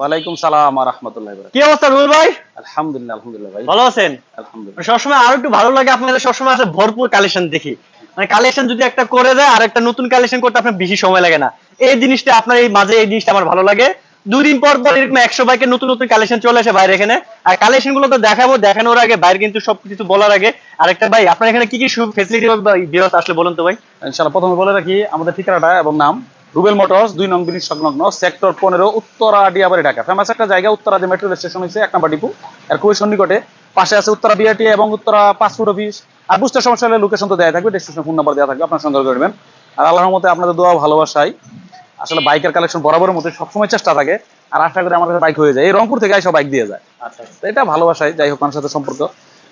ওয়ালাইকুম সালাম রাহমাতুল্লাহি কি অবস্থা রুল ভাই? আলহামদুলিল্লাহ আলহামদুলিল্লাহ ভাই। ভালো আছেন? আলহামদুলিল্লাহ। সবসময় আরও একটু ভালো লাগে আপনাদের সবসময় আসলে ভরপুর কালেকশন দেখি। মানে কালেকশন যদি একটা করে দেয় আর একটা নতুন কালেকশন করতে আপনার বেশি সময় লাগে না। এই জিনিসটা আপনার এই মাঝে এই জিনিসটা আমার ভালো লাগে। দুই দিন পর পর এরকম একশো বাইকের নতুন নতুন কালেকশন চলে আসে বাইরে এখানে। আর কালেকশনগুলো তো দেখাবো দেখানোর আগে বাইরে কিন্তু সবকিছু বলার আগে। আরেকটা ভাই আপনার এখানে কি কি ফেসিলিটি আসলে বলুন তো ভাই। ইনশাআল্লাহ প্রথমে বলে রাখি আমাদের ঠিকানাটা এবং নাম। রুবেল মোটরস দুই নং ব্রিজ সংলগ্ন সেক্টর পনেরো উত্তরা ডিয়াবাড়ি ঢাকা। ফেমাস একটা জায়গা উত্তরা যে মেট্রো স্টেশন হয়েছে এক নম্বর ডিপু। এর খুবই সন্নিকটে। পাশে আছে উত্তরা বিআরটি এবং উত্তরা পাসপোর্ট অফিস আর বুঝতে সমস্যা হলে লোকেশন তো দেওয়া থাকবে ডেস্টিনেশন ফোন নাম্বার দেওয়া থাকবে আপনার সংগ্রহ করবেন। আর আল্লাহর মতে আপনাদের দোয়া ভালোবাসাই আসলে বাইকের কালেকশন বরাবরের মতো সবসময় চেষ্টা থাকে। আর আশা করি আমার কাছে বাইক হয়ে যায়। এই রংপুর থেকে সব বাইক দিয়ে যায়। আচ্ছা এটা ভালোবাসাই যাই হোক সাথে সম্পর্ক।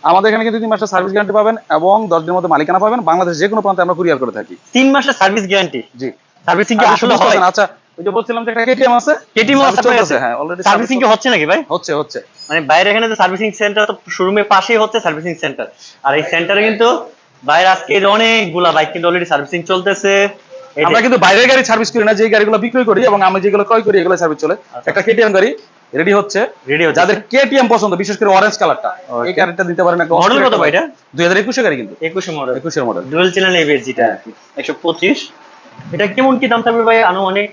আমাদের এখানে কিন্তু তিন মাসের সার্ভিস গ্যারান্টি পাবেন এবং দশ দিনের মধ্যে মালিকানা পাবেন। বাংলাদেশ যে কোনো প্রান্তে আমরা কুরিয়ার করে থাকি। তিন মাসের সার্ভিস গ্যারান্টি জি। সার্ভিসিং কি আসলে হয়। আচ্ছা ওই যে বলছিলাম যে একটা কেটিএম আছে? কেটিএম চলতেছে, হ্যাঁ অলরেডি সার্ভিসিং কি হচ্ছে নাকি ভাই? হচ্ছে হচ্ছে। মানে বাইরে এখানে যে সার্ভিসিং সেন্টার তো শোরুমের পাশেই হচ্ছে সার্ভিসিং সেন্টার আর এই সেন্টারে কিন্তু বাইরে আজকে অনেকগুলা বাইক কিন্তু অলরেডি সার্ভিসিং চলতেছে। আমরা কিন্তু বাইরের গাড়ি সার্ভিস করি না যে গাড়িগুলো বিক্রয় করি এবং আমরা যেগুলো ক্রয় করি এগুলো সার্ভিস চলে। আচ্ছা। একটা কেটিএম গাড়ি রেডি হচ্ছে। Ready হচ্ছে। যাদের কেটিএম পছন্দ বিশেষ করে অরেঞ্জ কালারটা এই গাড়িটা দিতে পারেন একটা Model কত ভাই এটা? দুই হাজার একুশে গাড়ি কিন্তু। একুশে মডেল একুশের মডেল ডুয়েল চ্যানেল এবিএস যেটা একশো পঁচিশ। এটা কেমন কি দাম থাকবে ভাই? আনুমানিক?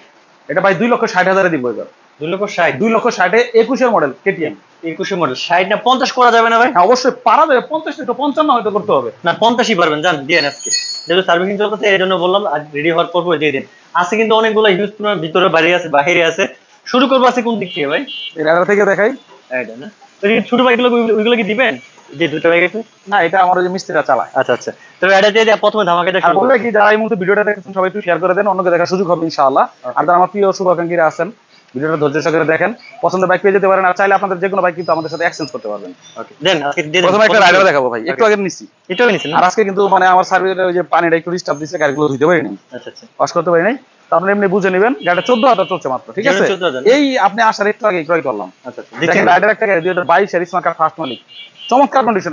এটা ভাই দুই লক্ষ ষাট হাজারে দিব এবার। দুই লক্ষ ষাট? দুই লক্ষ ষাটে একুশের মডেল কেটিএম একুশে মডেল ষাট না পঞ্চাশ করা যাবে না ভাই? হ্যাঁ অবশ্যই পারা যাবে। পঞ্চাশ থেকে পঞ্চান্ন হয়তো করতে হবে। না পঞ্চাশই পারবেন জান দিয়ে আজকে। যেহেতু সার্ভিসিং চলতেছে এই জন্য বললাম আজ রেডি হওয়ার পর দিয়ে দিন। আছে কিন্তু অনেকগুলো ইউজ ভিতরে বাইরে আছে বাইরে আছে। শুরু করব আছে কোন দিক থেকে ভাই? এর থেকে দেখাই। এইটা না। তো ছোট বাইকগুলো ওইগুলো কি দিবেন? যে দুটো বাইক আছে? না এটা আমার যে মিস্ত্রিরা চালায়। আচ্ছা আচ্ছা। তো এটা দিয়ে প্রথমে ধামাকাটা আর বলবে কি যারা এই মুহূর্তে ভিডিওটা দেখছেন সবাই একটু শেয়ার করে দেন অন্যকে দেখার সুযোগ হবে ইনশাআল্লাহ। আর যারা আমার প্রিয় শুভাকাঙ্ক্ষীরা আছেন ভিডিওটা ধৈর্য সহকারে দেখেন। পছন্দের বাইক পেয়ে যেতে পারেন আর চাইলে আপনাদের যে কোনো বাইক কিন্তু আমাদের সাথে এক্সচেঞ্জ করতে পারবেন। দেন আজকে প্রথমে একটা রাইডার দেখাবো ভাই একটু আগে নিচ্ছি এটাও নিছেন না? আর আজকে কিন্তু মানে আমার সার্ভিসের ওই যে পানিটা একটু ডিস্টার্ব দিচ্ছে গাড়িগুলো ধুইতে পারিনি। আচ্ছা আচ্ছা। ওয়াশ করতে পারি নাই তো আপনারা এমনি বুঝে নেবেন গাড়িটা চোদ্দ হাজার চলছে মাত্র ঠিক আছে? এই আপনি আসার একটু আগে ক্রয় করলাম। আচ্ছা আচ্ছা দেখেন রাইডার একটা গাড়ি দুই হাজার বাইশ স্মার্ট ফার্স্ট মালিক। চমৎকার কন্ডিশন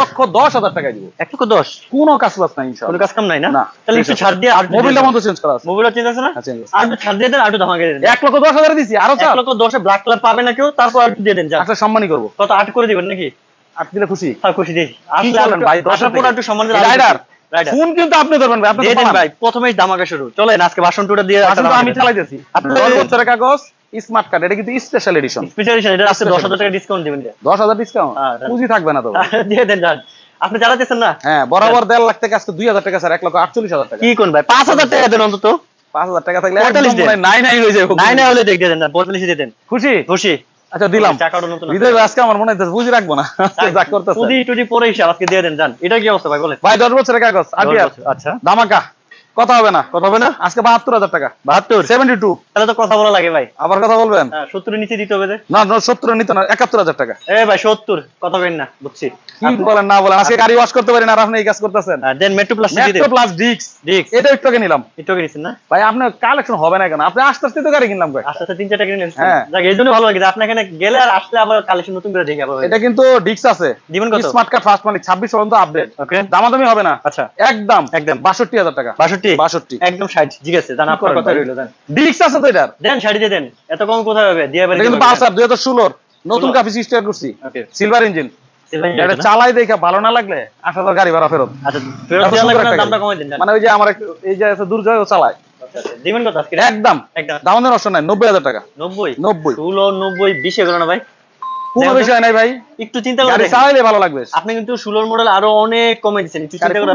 লক্ষ দশ হাজার টাকা দিব। এক লক্ষ দশ? কোনো কাজ বাজ নাই কোনো কাজ কাম নাই না। তাহলে একটু ছাড় দিয়ে আর মোবিলটা মতো চেঞ্জ করা আছে। মোবিলটা চেঞ্জ আছে না? হ্যাঁ, আছে। আর ছাড় দিয়ে দেন আর একটু ধামাকা দেন। এক লক্ষ দশ হাজার দিছি আরও এক লক্ষ দশে ব্ল্যাক কালার পাবে না কেউ তারপর আর একটু দিয়ে দেন একটা সম্মানই করব। কত আট করে দিবেন নাকি? আট দিলে খুশি? হ্যাঁ খুশি দিই আসলে ভাই, দশ একটু সম্মান রাইডার ফোন কিন্তু আপনি ধরবেন ভাই আপনি। ভাই প্রথমেই ধামাকা শুরু। চলেন আজকে ভাষণ টুটা দিয়ে তো আমি চালাইতেছি আপনি- দশ বছরের কাগজ স্মার্ট কার্ড এটা কিন্তু স্পেশাল এডিশন স্পেশাল এডিশন এটা আছে দশ হাজার টাকা ডিসকাউন্ট দিবেন যে। দশ ডিসকাউন্ট হ্যাঁ, পুঁজি থাকবে না তো দিয়ে দেন যান। আপনি চালাতেছেন না? হ্যাঁ বরাবর দেড় লাখ থেকে আজকে দুই হাজার টাকা স্যার এক লক্ষ আটচল্লিশ হাজার টাকা। কি কোন ভাই? পাঁচ হাজার টাকা দেন অন্তত। পাঁচ হাজার টাকা থাকলে পঁয়তাল্লিশ একদম দিন। মনে হয় নাই নাই হয়ে যাবে। নাই না হলে দেখ দেন পঁয়তাল্লিশ দিয়ে দেন। খুশি? খুশি। আচ্ছা দিলাম। টাকাটা নতুন আছে। আজকে আমার মনে হচ্ছে বুঝি রাখব না। যা করতেছে। পুঁজি টুজি পরে হিসাব আজকে দিয়ে দেন জান এটা কি অবস্থা ভাই বলে ভাই দশ বছরের কাগজ আটিয়ার আচ্ছা। ধামাকা। কথা হবে না কথা হবে না? আজকে বাহাত্তর হাজার টাকা। বাহাত্তর? সেভেন্টি টু তাহলে তো কথা বলা লাগে ভাই। আবার কথা বলবেন? হ্যাঁ সত্তরের নিচে দিতে হবে না না সত্তর নিতে না একাত্তর হাজার টাকা। এ ভাই সত্তর কথা বলেন না বুঝছি। কি বলেন না বলেন আজকে গাড়ি ওয়াশ করতে পারি না আর আপনি এই কাজ করতেছেন। হ্যাঁ, দেন মেট্রো প্লাস মেট্রো প্লাস ডিক্স ডিক্স এটা একটু আগে নিলাম। একটু আগে নিছেন না? ভাই আপনার কালেকশন হবে না কেন? আপনি আস্তে আস্তে তো গাড়ি কিনলাম ভাই আস্তে আস্তে তিন চারটা কিনে নিয়েছেন হ্যাঁ। যাক এই জন্য ভালো লাগে যে আপনি এখানে গেলে আর আসলে আবার কালেকশন নতুন করে দেখে আবার এটা কিন্তু ডিক্স আছে। দিবেন কত? স্মার্ট কার্ড ফার্স্ট মালিক ছাব্বিশ পর্যন্ত আপডেট ওকে দামাদামি হবে না। আচ্ছা। একদম। একদম। বাষট্টি হাজার টাকা। বাষট্টি বাষট্টি? একদম ষাট। ঠিক আছে জান আপনার কথা রইল দেন ডিক্স আছে তো এটার? দেন শাড়ি দিয়ে দেন। এত কম কোথায় হবে? দিয়ে এটা কিন্তু পালসার দুই হাজার ষোলোর। নতুন কাপি স্টার করছি। সিলভার ইঞ্জিন এটা চালাই দেখে ভালো না লাগলে হাজার গাড়ি ভাড়া ফেরত। আচ্ছা ফেরত দেওয়া লাগবে দামটা কমাই দেন মানে ওই যে আমার এই যে ও চালায়। আচ্ছা, আচ্ছা। দিবেন কত আজকে? একদম। একদম। অপশন নাই নব্বই হাজার টাকা। নব্বই? নব্বই। ষোলো নব্বই বিশ এগুলো না ভাই? কোনো বিষয় নাই ভাই। একটু চিন্তা করে চালাইলে ভালো লাগবে। আপনি কিন্তু ষোলোর মডেল আরও অনেক কমে দিয়েছেন একটু চিন্তা করে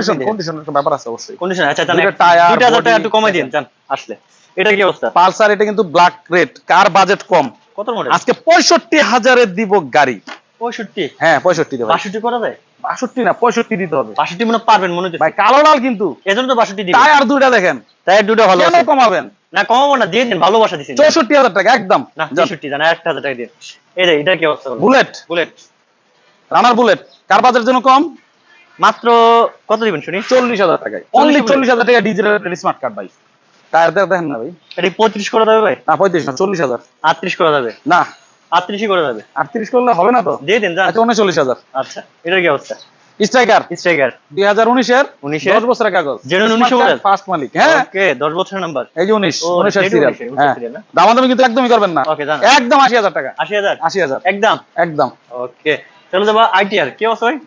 একটা ব্যাপার আছে অবশ্যই। কন্ডিশন আচ্ছা তাহলে টাকা একটু কমাই দেন জান আসলে। এটা কি অবস্থা? পালসার এটা কিন্তু ব্ল্যাক রেড কার বাজেট কম? কত মডেল আজকে পঁয়ষট্টি হাজারের দিব গাড়ি। পঁয়ষট্টি? হ্যাঁ পঁয়ষট্টি দেব। বাষট্টি করা যায়? বাষট্টি না পঁয়ষট্টি দিতে হবে। বাষট্টি মনে পারবেন মনে ভাই কালো লাল কিন্তু। এজন্য তো বাষট্টি দিবেন। টায়ার দুইটা দেখেন। তাই দুটো ভালো কেন কমাবেন? না কমাবো না দিয়ে দিন ভালোবাসা দিচ্ছেন চৌষট্টি হাজার টাকা একদম। না তেষট্টি জান একটা হাজার টাকা দিন। এই যে এটা কি অবস্থা বুলেট। বুলেট। Runner Bullet. কার বাজেট জন্য কম? মাত্র কত দিবেন শুনি? চল্লিশ হাজার টাকায়। অনলি চল্লিশ হাজার টাকা ডিজিটাল স্মার্ট কার্ড ভাই। টায়ার দেখ দেখেন না ভাই। এটা পঁয়ত্রিশ করা যাবে ভাই? না পঁয়ত্রিশ না চল্লিশ হাজার। আটত্রিশ করা যাবে। না আটত্রিশই করা যাবে আটত্রিশ করলে হবে না তো? দিয়ে দিন আচ্ছা উনচল্লিশ হাজার। আচ্ছা এটার কি অবস্থা? স্ট্রাইকার। স্ট্রাইকার। দুই হাজার উনিশের 19 এর? দশ বছরের কাগজ। Genuine 19 model? ফার্স্ট মালিক হ্যাঁ? ওকে 10 বছরের নাম্বার এই যে উনিশ ও, উনিশের এটা সিরিয়াল হ্যাঁ? দামাদামি কিন্তু একদমই করবেন না। ওকে জান। একদম আশি হাজার টাকা। 80000 আশি হাজার। একদম? একদম। ওকে চলো যাবা আইটিআর কি অবস্থা ভাই?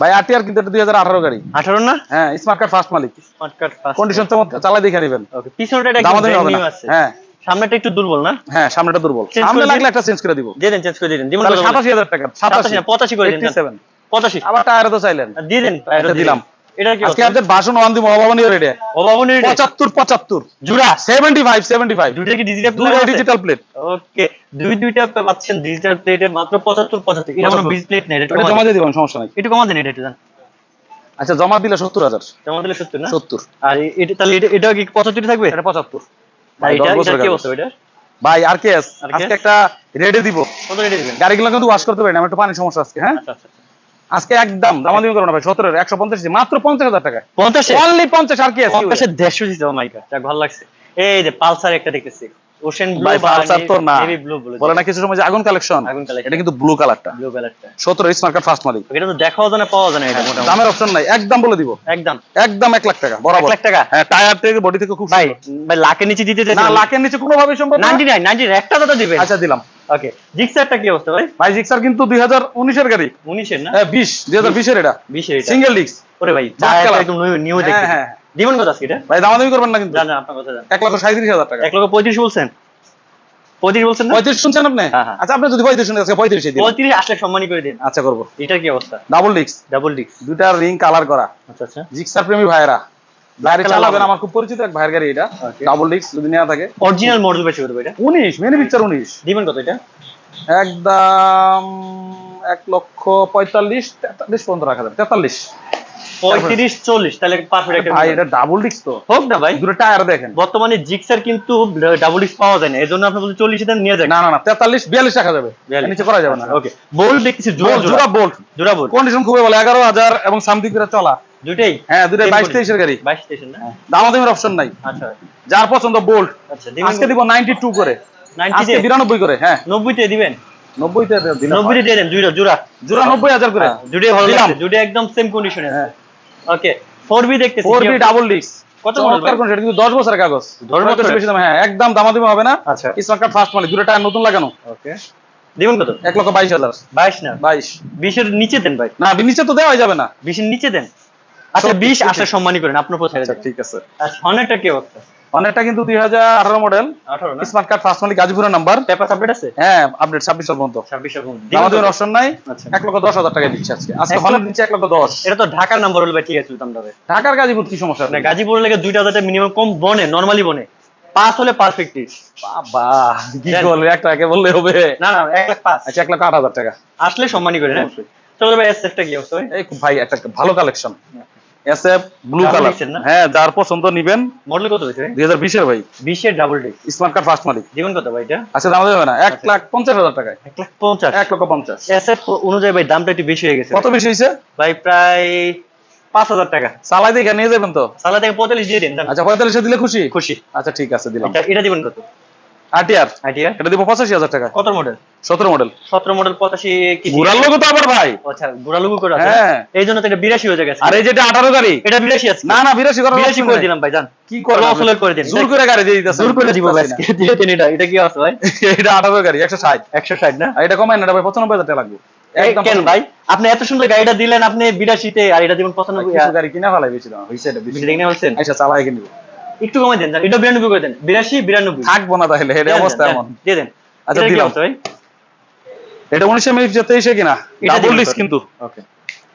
ভাই আরটিআর কিন্তু এটা দুই হাজার আঠারো গাড়ি। 18 না? হ্যাঁ স্মার্ট কার্ড ফার্স্ট মালিক। স্মার্ট কার্ড কন্ডিশন চমৎকার চালাই দেখে নেবেন। ওকে পিছনটা দামাদামি হবে না। হ্যাঁ। সামনেটা একটু দুর্বল না? হ্যাঁ সামনেটা দুর্বল। সামনে লাগলে একটা চেঞ্জ করে দিব। দিয়ে দেন চেঞ্জ করে দিয়ে দেন। যেমন তাহলে সাতাশি হাজার টাকা সাতাশি 85 করে দিন 87 85 আবার টায়ারে তো চাইলেন। দিয়ে দেন এটা দিলাম। এটা কি আজকে আপনাদের ভাষণ ওয়ান দিব অভাবনীয় রেটে অভাবনীয় rate? পঁচাত্তর পঁচাত্তর। জোড়া সেভেন্টি ফাইভ দুইটা কি ডিজিটাল ডিজিটাল প্লেট ওকে দুই দুইটা পাচ্ছেন ডিজিটাল প্লেটে মাত্র 75 75 এটা কোনো বিজ প্লেট নেই এটা এটা জমা দিয়ে দিবেন সমস্যা নাই। একটু কমা দেন এটা একটু জান আচ্ছা জমা দিলে সত্তর হাজার। জমা দিলে 70 না? সত্তর। আর এটা তাহলে এটা কি 75 থাকবে? এটা পঁচাত্তর। ভাই, আর কে? আজকে একটা রেডি দিব। গাড়িগুলো কিন্তু ওয়াশ করতে পারি না একটু পানির সমস্যা আজকে হ্যাঁ? আচ্ছা আচ্ছা আজকে একদম দামা দিবি করো না ভাই সতেরো একশো পঞ্চাশ মাত্র পঞ্চাশ হাজার টাকা 50 অনলি পঞ্চাশ আর কি আছে? 50 এর 150 দিতে যাক ভালো লাগছে। এই যে পালসার একটা দেখতেছি। ওশেন ব্লু ভাই না। ব্লু বলে বলে না কিছু সময় আগুন কালেকশন আগুন collection। এটা কিন্তু ব্লু কালারটা ব্লু কালারটা সতেরো স্মার্ট কার্ড ফার্স্ট মালিক। এটা তো দেখাও যায় পাওয়া যায় এটা মোটামুটি। দামের অপশন নাই। একদম বলে দিব। একদম। একদম এক লাখ টাকা এক বরাবর। লাখ টাকা? হ্যাঁ টায়ার থেকে বডি থেকে খুব ভাই ভাই লাখের নিচে দিতে না লাখের নিচে কোনোভাবেই সম্ভব না। 99 99 একটা দিবেন আচ্ছা দিলাম। ওকে জিক্সারটা কি অবস্থা ভাই? ভাই জিক্সার কিন্তু দুই হাজার উনিশের গাড়ি। 19 এর না? হ্যাঁ, বিশ দুই হাজার বিশের এটা। 20 এর এটা। সিঙ্গেল ডিস্ক ওরে ভাই। একদম নিউ দেখতে হ্যাঁ। দিবেন কত আজকে এটা? ভাই দামাদামি করবেন না কিন্তু। আপনার কথা লক্ষ সাঁত্রিশ হাজার টাকা। এক লক্ষ পঁয়ত্রিশ বলছেন? পঁয়ত্রিশ বলছেন না? পঁয়ত্রিশ শুনছেন আপনি? হ্যাঁ, হ্যাঁ। আচ্ছা আপনি যদি আজকে পঁয়ত্রিশে দিন। পঁয়ত্রিশ আসলে সম্মানই করে দিন। আচ্ছা করব। এটার কি অবস্থা? ডাবল ডিস্ক ডাবল ডিক্স দুইটা রিং কালার করা। আচ্ছা আচ্ছা। জিক্সার প্রেমী ভাইয়েরা। গাড়ি চালাবেন আমার খুব পরিচিত এক ভাইয়ের গাড়ি এটা। ডাবল যদি নেওয়া থাকে। অরিজিনাল মডেল বেশি করবে এটা? মেনি পিকচার উনিশ। দিবেন কত এটা? একদম এক লক্ষ পঁয়তাল্লিশ তেতাল্লিশ পর্যন্ত রাখা যাবে। তেতাল্লিশ। পঁয়ত্রিশ চল্লিশ তাহলে ভাই এটা ডাবল ডিস্ক তো। হোক না ভাই। দুটো টায়ার দেখেন। বর্তমানে জিক্সার কিন্তু ডাবল ডিক্স পাওয়া যায় না। এই জন্য আপনি বলছেন চল্লিশ দাম নিয়ে যান না না না তেতাল্লিশ বিয়াল্লিশ রাখা যাবে। নিচে করা যাবে না। ওকে বোল্ট দেখতেছি জোড়া বোল্ট, জোড়া বোল্ট কন্ডিশন খুবই ভালো এগারো হাজার এবং সামথিং করে চলা। দুইটাই? হ্যাঁ দুটো Same বাইশ। তেইশের গাড়ি। বাইশ স্টেশন না? দামাদামির অপশন নাই। আচ্ছা। যার পছন্দ বোল্ট আচ্ছা আজকে দিব নাইনটি টু করে। 90 আজকে বিরানব্বই করে হ্যাঁ। নব্বইতে দিবেন? নব্বইতে দিলাম। নব্বইতে দিয়ে দেন জোড়া জোড়া। জোড়া নব্বই হাজার করে। দুটোই ভালো লাগছে দুটো একদম সেম কন্ডিশনে হ্যাঁ। ওকে ফোর বি দেখতেছি ফোর বি ডাবল ডিস্ক কত কত কোন সেটা কিন্তু দশ বছরের কাগজ। 10 বছরের? বেশি দাম হ্যাঁ একদম দামাদামি হবে না। আচ্ছা। স্মার্ট কার্ড ফার্স্ট মালিক দুটো টায়ার নতুন লাগানো। ওকে দিবেন কত? এক লক্ষ বাইশ হাজার। বাইশ না? বাইশ। বিশের নিচে দেন ভাই। না নিচে তো দেওয়া যাবে না। বিশের নিচে দেন? আচ্ছা বিশ আসলে সম্মানই করেন আপনার আচ্ছা ঠিক আছে। কি অবস্থা? কিন্তু মডেল না? স্মার্ট কার্ড ফার্স্ট মালিক গাজীপুরের নাম্বার পেপার সাবজেক্ট আছে? হ্যাঁ আপডেট ছাব্বিশ পর্যন্ত। ছাব্বিশ রকম দামাদামির অপশন নাই। আচ্ছা। লক্ষ দশ হাজার টাকা দিচ্ছে আজকে। আজকে লক্ষ- দিচ্ছে এক লক্ষ দশ। এটা তো ঢাকার নাম্বার হলো ভাই ঠিক আছে দাম দাবে ঢাকার গাজীপুর কি সমস্যা? না গাজীপুর লেগে মিনিমাম কম বনে নরমালি বনে। পাঁচ হলে পারফেক্ট বাবা কি। বলবে? একটা একে বললে হবে। না না এক লাখ পাঁচ। আচ্ছা এক লক্ষ আট হাজার টাকা। আসলে সম্মানই করে হ্যাঁ? চলো ভাই এস কি অবস্থা এই খুব ভাই একটা ভালো কালেকশন এসএফ ব্লু কালার হ্যাঁ যার পছন্দ নিবেন মডেল কত হয়েছে দুই হাজার বিশের ভাই। বিশের double day smart card first মালিক। জীবন কত ভাই এটা? আচ্ছা দাম দেবে না। এক লাখ পঞ্চাশ হাজার টাকায়। এক লাখ পঞ্চাশ? এক লক্ষ পঞ্চাশ। এসএফ অনুযায়ী ভাই দামটা একটু বেশি হয়ে গেছে। কত বেশি হয়েছে? ভাই প্রায় পাঁচ হাজার টাকা। চালাই দেখে নিয়ে যাবেন তো? সালা থেকে পঁয়তাল্লিশ দিয়ে দিন আচ্ছা পঁয়তাল্লিশে দিলে খুশি? খুশি। আচ্ছা ঠিক আছে দিলাম। এটা এটা দিবেন কত? এটা দিব পঁচাশি হাজার টাকা। কত মডেল সতেরো মডেল সতেরো মডেল পঁচাশি কি ঘুরার লোক তো আবার ভাই। আচ্ছা ঘোরালুগু করে আছে। হ্যাঁ। তো এটা বিরাশি হয়ে গেছে। আর এই যেটা আঠারো গাড়ি এটা বিরাশি আছে। না না বিরাশি করার বিরাশি করে দিলাম ভাই জান। কি করে লস করে দিন। জোর করে গাড়ি দিয়ে দিতেছে জোর করে দিব ভাই দিয়ে দিন এটা। এটা কি আছে ভাই? এটা আঠারো গাড়ি একশো ষাট। একশো ষাট না? এটা কমায় না এটা ভাই পঁচানব্বই হাজার টাকা লাগবে। একদম কেন ভাই? আপনি এত সুন্দর গাড়িটা দিলেন আপনি বিরাশিতে আর এটা দিবেন পঁচানব্বই কিছু গাড়ি কিনা ফেলাই বেশি দাম এটা আচ্ছা চালাই কিনবো। একটু কমে দেন এটা বিরানব্বই করে দেন। বিরাশি বিরানব্বই। থাকব না তাহলে এটা অবস্থা এমন। দিয়ে দেন। আচ্ছা, দিলাম। এটা উনিশে মিনিট তেইশে কিনা? এটা ডাবল ডিস্ক কিন্তু। ওকে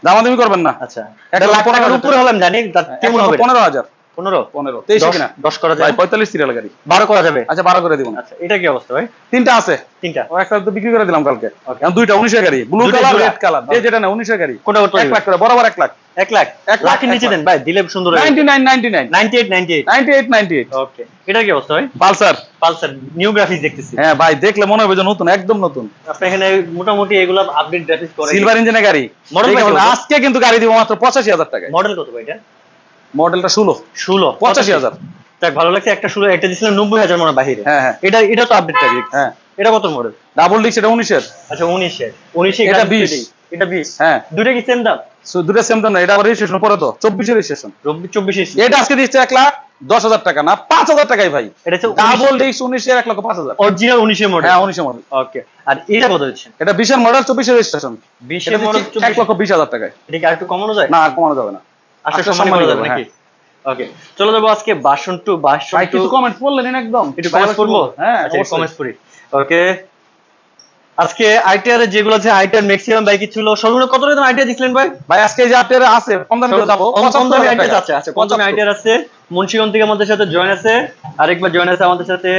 দামাদামি করবেন না। আচ্ছা। এটা লাখ টাকার উপরে হলাম জানি কেমন হবে? পনেরো হাজার। পনেরো? পনেরো। তেইশে কিনা? দশ করা ভাই যায় পঁয়তাল্লিশ সিরিয়াল গাড়ি। বারো করা যাবে? আচ্ছা বারো করে দিব আচ্ছা এটা কি অবস্থা ভাই? তিনটা আছে। তিনটা। ও একটা তো বিক্রি করে দিলাম কালকে। এখন দুইটা উনিশের গাড়ি। ব্লু কালার রেড কালার যে যেটা না উনিশের গাড়ি। কোনটা এক লাখ করে? বরাবর এক লাখ। এক লাখ? এক লাখের নিচে দেন। ভাই দিলে সুন্দর ninety nine ninety nine. Ninety eight ninety eight. Ninety eight ninety eight. Okay এটা কি অবস্থা ভাই? পালসার। পালসার নিউ গ্রাফিক্স দেখতেছি। হ্যাঁ ভাই দেখলে মনে হবে যে নতুন একদম নতুন। আপনি এখানে মোটামুটি এগুলো আপডেট গ্রাফিক্স করে সিলভার ইঞ্জিনের গাড়ি। বলতো? আজকে কিন্তু গাড়ি দিব মাত্র পঁচাশি হাজার টাকা মডেল কত ভাই এটা? মডেলটা ষোলো। ষোলো পঁচাশি হাজার। যাক ভালো লাগছে একটা ষোলো একটা দিয়েছিলাম নব্বই হাজার মনে বাহিরে। হ্যাঁ হ্যাঁ। এটা এটা তো আপডেট হ্যাঁ। এটা কত মডেল ডাবল ডিস্ক এটা উনিশের। আচ্ছা উনিশের। উনিশে এটা বিশ। এটা বিশ। হ্যাঁ। দুইটা কি সেম দাম? দুটো সেম দাম না এটা আবার রেজিস্ট্রেশন পরে তো। চব্বিশের রেজিস্ট্রেশন চব্বিশ এটা আজকে দিচ্ছে এক লাখ দশ হাজার টাকা না পাঁচ হাজার টাকাই ভাই। এটা হচ্ছে ডাবল ডিস্ক উনিশের এক লক্ষ পাঁচ হাজার। অরিজিনাল উনিশের মডেল হ্যাঁ উনিশের মডেল ওকে আর এটা কত হচ্ছে এটা বিশের মডেল চব্বিশের রেজিস্ট্রেশন বিশের মডেল এক লক্ষ বিশ হাজার টাকায়। এটা কি আরেকটু কমানো যায়? না কমানো যাবে না। আচ্ছা করব, নাকি ওকে চলো যাব আজকে বাসন টু বাসন টু কিছু কমেন্ট পড়লেন একদম। একটু কমেন্ট পড়ব। হ্যাঁ আচ্ছা কমেন্ট পড়ি। ওকে আজকে আইটিআর যেগুলো আছে আইটিআর ম্যাক্সিমাম বাইক ছিল সর্বনিম্ন কত দাম আইটিআর দিছিলেন ভাই? ভাই আজকে যে আইটিআর আছে কম দামে তো যাব কম কম দামি 75,000 আইটিআর আছে আচ্ছা কম দামি আইটিআর আছে। মুন্সিগঞ্জ থেকে আমাদের সাথে জয়েন আছে আরেকবার জয়েন আছে আমাদের সাথে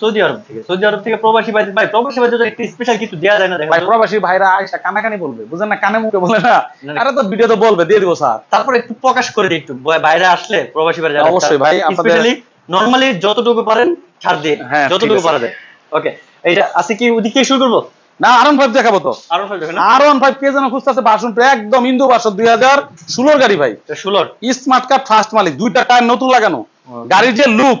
সৌদি আরব থেকে। সৌদি আরব থেকে প্রবাসী ভাই ভাই প্রবাসী ভাই একটু স্পেশাল কিছু দেওয়া যায় না ভাই প্রবাসী ভাইরা আয়সা কানাকানি বলবে বুঝেন না কানে মুখে বলে না। আরে তো ভিডিও তো বলবে দিয়ে দিব স্যার। তারপর একটু প্রকাশ করে দিই একটু বাইরে আসলে প্রবাসী ভাই অবশ্যই ভাই, স্পেশালি নরমালি যতটুকু পারেন ছাড় দিয়ে হ্যাঁ, যতটুকু আছে। পারা যায়। ওকে এইটা আজকে কি ওদিক শুরু করব? না আরন ফাইভ দেখাবো তো। আরন ফাইভ কে যেন খুঁজতেছে একদম ইন্দু বাসন দুই হাজার ষোলোর গাড়ি ভাই। ষোলোর। স্মার্ট কার্ড ফার্স্ট মালিক দুইটা টায়ার নতুন লাগানো। গাড়ির যে লুক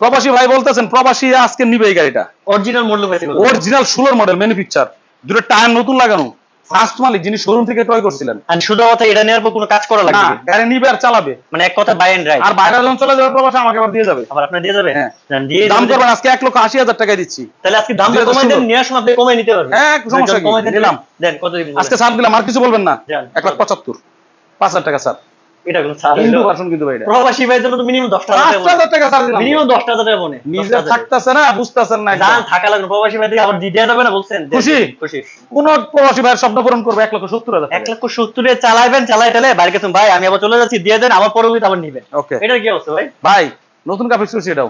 প্রবাসী ভাই বলতেছেন প্রবাসী আজকে নিবে এই গাড়িটা। Original model? অরিজিনাল ষোলোর মডেল ম্যানুফ্যাকচার দুটো টায়ার নতুন লাগানো। ফার্স্ট মালিক যিনি শোরুম থেকে ক্রয় করছিলেন। এন্ড শুধু কথা এটা নেওয়ার পর কোনো কাজ করা লাগবে না গাড়ি নিবে আর চালাবে। মানে এক কথা বাই এন্ড রাইট আর বাইরে যখন চলে যাবে প্রবাসী আমাকে আবার দিয়ে যাবে। আবার আপনি দিয়ে যাবে? হ্যাঁ। দিয়ে দাম। করবেন আজকে 1 লক্ষ আশি হাজার টাকায় দিচ্ছি। তাহলে আজকে দাম কমাই দেন ষোলো। সময় আপনি কমাই নিতে পারবেন। হ্যাঁ, সমস্যা কি? কমাই দেন, দেন কত দিবেন? আজকে ছাড় দিলাম আর কিছু বলবেন না। যান। এক লাখ পঁচাত্তর। পাঁচ হাজার টাকা স্যার এটা কোনো ছাড় হিন্দু হইল? কিন্তু ভাই এটা। প্রবাসী ভাইয়ের জন্য তো মিনিমাম দশ টাকা পাঁচ হাজার টাকা ছাড় দিলাম। মিনিমাম দশ টাকা দেবে মনে নিজে থাকতেছে না বুঝতেছেন না একদম। থাকা লাগবে প্রবাসী ভাই আবার দিতে যাবে না বলছেন? খুশি? খুশি। কোন প্রবাসী ভাইয়ের স্বপ্ন পূরণ করবে এক লক্ষ সত্তর হাজার এক লক্ষ চালাই তাহলে বাইরে গেছেন ভাই আমি আবার চলে যাচ্ছি দিয়ে দেন আবার পরবর্তী আবার নিবেন। এটা কি অবস্থা ভাই? ভাই নতুন কাপড় শুরু এটাও।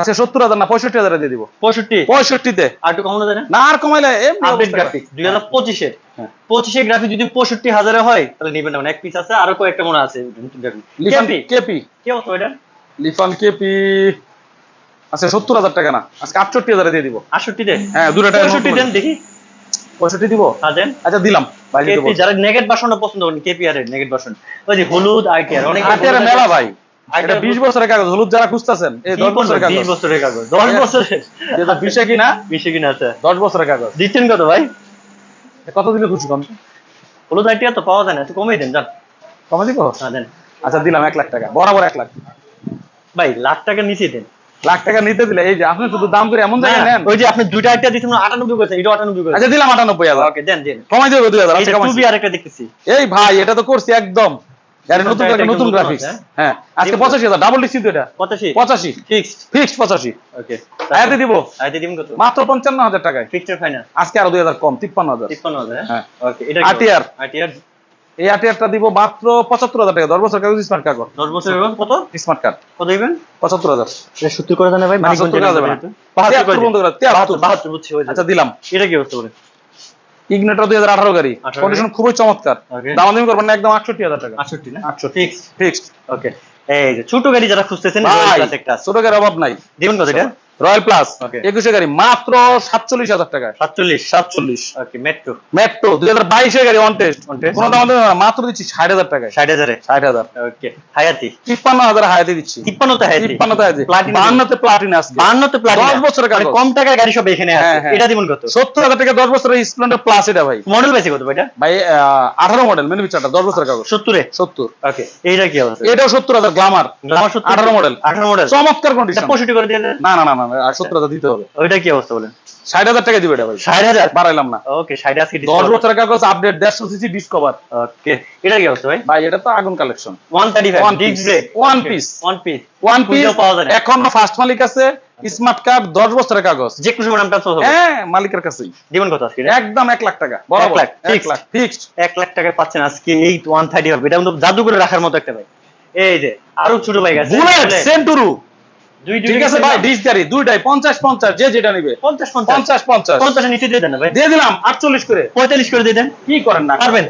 আজকে সত্তর হাজার না পঁয়ষট্টি হাজার দিয়ে দিব। পঁয়ষট্টি? পঁয়ষট্টিতে আর একটু কমানো যায় না না আর কমাইলে আপডেট। গ্রাফিক দুই হাজার পঁচিশের। হ্যাঁ। পঁচিশের গ্রাফিক যদি পঁয়ষট্টি হাজারে হয় তাহলে নিবেন না। মানে এক পিস আছে আরও কয়েকটা মনে আছে। কেপি? কেপি। কি অবস্থা এটা লিফান কেপি। আচ্ছা সত্তর হাজার টাকা না। আজকে আটষট্টি হাজারে দিয়ে দিব। আটষট্টিতে হ্যাঁ দুটো টাকা পঁয়ষট্টি দেন দেখি। পঁয়ষট্টি দিব? হ্যাঁ দেন। আচ্ছা দিলাম। কেপি যারা নেগেট বাসনটা পছন্দ করেন কেপিআর এর নেগেট বাসন ওই যে হলুদ আইটিআর অনেক আটের মেলা ভাই। এটা বছরের কাগজ হলুদ যারা খুঁজতেছেন এই দশ বছরের কাগজ। বছরের কাগজ কিনা? কিনা আছে। দশ বছরের কাগজ। দিচ্ছেন কত ভাই? কত দিলে খুশি কম? হলুদ আইটিআর তো পাওয়া যায় না একটু কমিয়ে দেন কমে দিব? দেন। আচ্ছা দিলাম এক লাখ টাকা বরাবর লাখ। ভাই লাখ টাকা নিচে দেন। লাখ টাকা নিতে দিলে এই যে আপনি শুধু দাম করে এমন জায়গায় নেন। ওই যে আপনি দুইটা আইটিআর দিচ্ছেন আটানব্বই করেছেন এটা আটানব্বই করেছেন। আচ্ছা দিলাম আটানব্বই হাজার। ওকে দেন দেন। কমাই দেবে দুই হাজার আচ্ছা, আরেকটা দেখতেছি। এই ভাই এটা তো করছি একদম। এটা নতুন নতুন গ্রাফিক্স হ্যাঁ। আজকে দিব। পঁচাশি হাজার ডাবল ডিসি তো এটা পঁচাশি? পঁচাশি। ফিক্সড ফিক্সড পঁচাশি। ওকে আয়াতে দিব? আইতে দিবেন কত? মাত্র পঞ্চান্ন হাজার টাকায়। ফিক্সড ফাইনাল আজকে আরও দুই হাজার কম তিপ্পান্ন হাজার। তিপ্পান্ন হাজার হ্যাঁ। ওকে এটা RTR আইটিআর এই আটিয়ারটা দিব মাত্র পঁচাত্তর হাজার টাকা। দশ বছর কাগজ স্মার্ট কার্ড বছর কত? স্মার্ট কার্ড কত দিবেন? পঁচাত্তর হাজার। এটা সত্তর করে দেন ভাই না, সত্তর করা যাবে না। করে, তিয়াত্তর। বাহাত্তর বুঝছি আচ্ছা দিলাম। এটা কি অবস্থা ইগনেটর দুই হাজার আঠারো গাড়ি। 18 কন্ডিশন খুবই চমৎকার। Okay. দাম দামি করবেন না একদম আটষট্টি হাজার টাকা। আটষট্টি না? আটষট্টি। ফিক্সড ফিক্সড ওকে এই যে ছোট গাড়ি যারা খুঁজতেছেন ছোট গাড়ির অভাব নাই। দেখুন কত এটা? রয়্যাল প্লাস একুশে গাড়ি মাত্র সাতচল্লিশ হাজার টাকা সাতচল্লিশ সাতচল্লিশ। মেট্রো মেট্রো দুই হাজার বাইশে গাড়ি অন টেস্ট On কোনো দাম মাত্র দিচ্ছি ষাট হাজার টাকায়। ষাট হাজারে। ষাট হাজার। ওকে হায়াতি। তিপ্পান্ন হাজার হায়াতে দিচ্ছি। তিপ্পান্নতে হায়াতি। তিপ্পান্নতে হায়াতে। Platinum। বাহান্নতে প্লাটিনা বাহান্নতে প্লাটিনা দশ বছরের। মানে কম টাকার গাড়ি সব এখানে আছে। হ্যাঁ, হ্যাঁ। এটা দিবেন কত? সত্তর হাজার টাকা দশ বছরের স্প্লেন্ডার প্লাস এটা ভাই। মডেল বেশি কত ভাই আঠারো মডেল ম্যানুফ্যাকচারটা দশ বছরের কাগজ। সত্তরে? সত্তর। ওকে এইটা কি অবস্থা? এটাও সত্তর হাজার গ্লামার আমার সত্তর? আঠারো মডেল আঠারো মডেল চমৎকার কন্ডিশন পঁয়ষট্টি করে না না না। আর সত্তর হাজার দিতে হবে। ওইটা কি অবস্থা বলেন? ষাট হাজার টাকা দিবে এটা ভাই। ষাট হাজার? বাড়াইলাম না। ওকে ষাট আজকে দশ বছরের কাগজ আপডেট দেড়শো সিসি ডিসকভার ওকে এটা কি অবস্থা ভাই? ভাই এটা তো আগুন collection one thirty five One piece, one piece one piece খুঁজেও পাওয়া যায় না। এখন ফার্স্ট মালিক আছে স্মার্ট কার্ড দশ বছরের কাগজ। যে নাম হ্যাঁ মালিকের কাছেই। কত আজকে? একদম এক লাখ টাকা। লাখ, এক। লাখ ফিক্সড এক লাখ টাকা পাচ্ছেন আজকে এই ওয়ান থার্টি হবে এটা কিন্তু জাদু করে রাখার মতো একটা ভাই। এই যে আরও ছোট বাইক আছে বুলেট বুলেট। সেন্টুরু দুই দুই ঠিক আছে ভাই ডিস দুইটাই পঞ্চাশ পঞ্চাশ যে যেটা নিবে। পঞ্চাশ পঞ্চাশ। পঞ্চাশ পঞ্চাশ। নিচে দিয়ে দেন ভাই। দিয়ে দিলাম আটচল্লিশ করে। পঁয়তাল্লিশ করে দিয়ে দেন। কি করেন না? পারবেন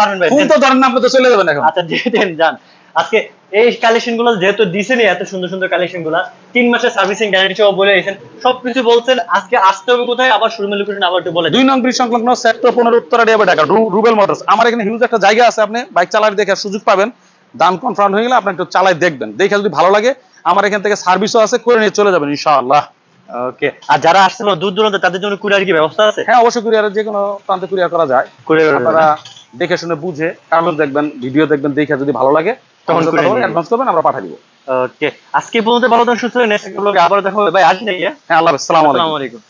পারবেন ভাই, ফোন তো ধরেন না আপনি তো চলে যাবেন এখন। আচ্ছা দিয়ে দেন যান। আজকে এই কালেকশনগুলো যেহেতু দিছেনই এত সুন্দর সুন্দর কালেকশনগুলা তিন মাসের সার্ভিসিং গ্যারান্টি সহ বলে দিয়েছেন। সবকিছু বলছেন আজকে আসতে হবে কোথায়? আবার শোরুমের লোকেশন আবার একটু বলে দুই নং ব্রিজ সংলগ্ন সেক্টর পনেরো উত্তরা ডিয়াবে ঢাকা রুবেল মোটরস। আমার এখানে হিউজ একটা জায়গা আছে আপনি বাইক চালার দেখে সুযোগ পাবেন। দাম কনফার্ম হয়ে গেলে আপনি একটু চালাই দেখবেন। দেখে যদি ভালো লাগে আমার এখান থেকে সার্ভিসও আছে করে নিয়ে চলে যাবেন ইনশাআল্লাহ। ওকে আর যারা আসছে না দূর দূরান্ত তাদের জন্য কুরিয়ার কি ব্যবস্থা আছে? হ্যাঁ অবশ্যই কুরিয়ারের যে কোনো প্রান্তে কুরিয়ার করা যায়। কুরিয়ার আপনারা দেখে শুনে বুঝে কাগজ দেখবেন ভিডিও দেখবেন দেখে যদি ভালো লাগে তখন অ্যাডভান্স করবেন আমরা পাঠিয়ে দিব। ওকে আজকে পর্যন্ত ভালো থাকুন সুস্থ নেক্সট ব্লগে আবার দেখা হবে। ভাই আসি নাকি? হ্যাঁ? আল্লাহ আসসালামু আলাইকুম।